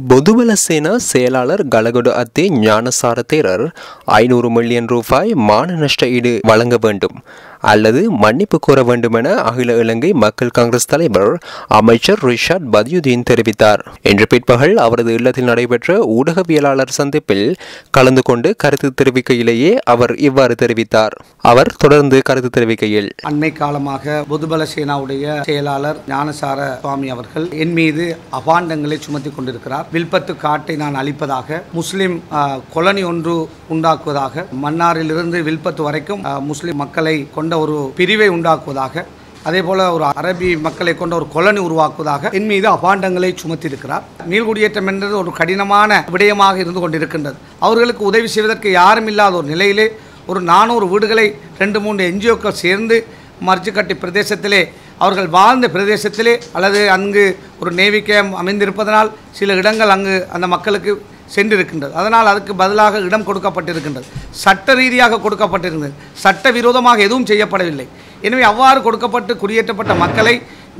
பொதுபல சேனா செயலாளர் கலகொடு அத்தே ஞானசார தேரர் ஐநூறு மில்லியன் ரூபாய் மான நஷ்ட ஈடு வழங்க வேண்டும். அல்லது மன்னிப்பு கோர வேண்டும் என அகில இலங்கை மக்கள் காங்கிரஸ் தலைவர் அமைச்சர் ரிஷாட் பதியுதீன் தெரிவித்தார். இன்று பிற்பகல் அவரது இல்லத்தில் நடைபெற்ற ஊடகவியலாளர் சந்திப்பில் கலந்து கொண்டு கருத்து தெரிவிக்கையிலேயே அவர் இவ்வாறு தெரிவித்தார். அவர் தொடர்ந்து கருத்து தெரிவிக்கையில் அண்மை காலமாக பொதுபல சேனாவுடைய செயலாளர் ஞானசார சுவாமி அவர்கள் என் மீது அபாண்டங்களை சுமத்தி கொண்டிருக்கிறார். வில்பத்து காட்டை நான் அழிப்பதாக முஸ்லிம் கொலனி ஒன்று உண்டாக்குவதாக மன்னாரிலிருந்து வில்பத்து வரைக்கும் முஸ்லிம் மக்களை கொண்ட ஒரு பிரிவை உண்டாக்குவதாக அதே போல ஒரு அரபி மக்களை கொண்ட ஒரு கொலனி உருவாக்குவதாக என் மீது அபாண்டங்களை சுமத்தியிருக்கிறார். மீள்குடியேற்றம் என்றது ஒரு கடினமான விடயமாக இருந்து கொண்டிருக்கின்றது. அவர்களுக்கு உதவி செய்வதற்கு யாரும் இல்லாத ஒரு நிலையிலே ஒரு நானூறு வீடுகளை ரெண்டு மூன்று என்ஜிஓக்கள் சேர்ந்து மர்ஜுக்கட்டி பிரதேசத்திலே அவர்கள் வாழ்ந்த பிரதேசத்திலே அல்லது அங்கு ஒரு நேவி கேம்ப் அமைந்திருப்பதனால் சில இடங்கள் அங்கு அந்த மக்களுக்கு சென்றிருக்கின்றது. அதனால் அதுக்கு பதிலாக இடம் கொடுக்கப்பட்டிருக்கின்றது. சட்ட ரீதியாக கொடுக்கப்பட்டிருந்தது சட்ட விரோதமாக எதுவும் செய்யப்படவில்லை. எனவே அவ்வாறு கொடுக்கப்பட்டு குடியேற்றப்பட்ட மக்களை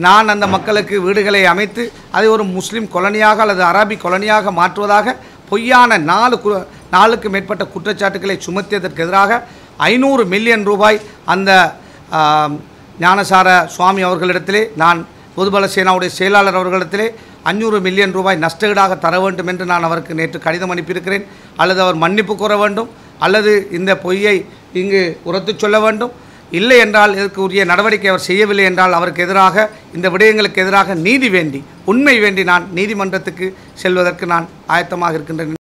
நான் அந்த மக்களுக்கு வீடுகளை அமைத்து அதை ஒரு முஸ்லீம் கொலனியாக அல்லது அரபி கொலனியாக மாற்றுவதாக பொய்யான நாலு கு நாலுக்கு மேற்பட்ட குற்றச்சாட்டுகளை சுமத்தியதற்கு எதிராக ஐநூறு மில்லியன் ரூபாய் அந்த ஞானசார சுவாமி அவர்களிடத்திலே நான் பொதுபல சேனாவுடைய செயலாளர் அவர்களிடத்திலே அஞ்சூறு மில்லியன் ரூபாய் நஷ்டஈடாக தர வேண்டும் என்று நான் அவருக்கு நேற்று கடிதம் அனுப்பியிருக்கிறேன். அல்லது அவர் மன்னிப்பு கோர வேண்டும் அல்லது இந்த பொய்யை இங்கு உரத்துச் சொல்ல வேண்டும். இல்லை என்றால் இதற்கு உரிய நடவடிக்கை அவர் செய்யவில்லை என்றால் அவருக்கு எதிராக இந்த விடயங்களுக்கு எதிராக நீதி வேண்டி உண்மை வேண்டி நான் நீதிமன்றத்துக்கு செல்வதற்கு நான் ஆயத்தமாக இருக்கின்றேன்.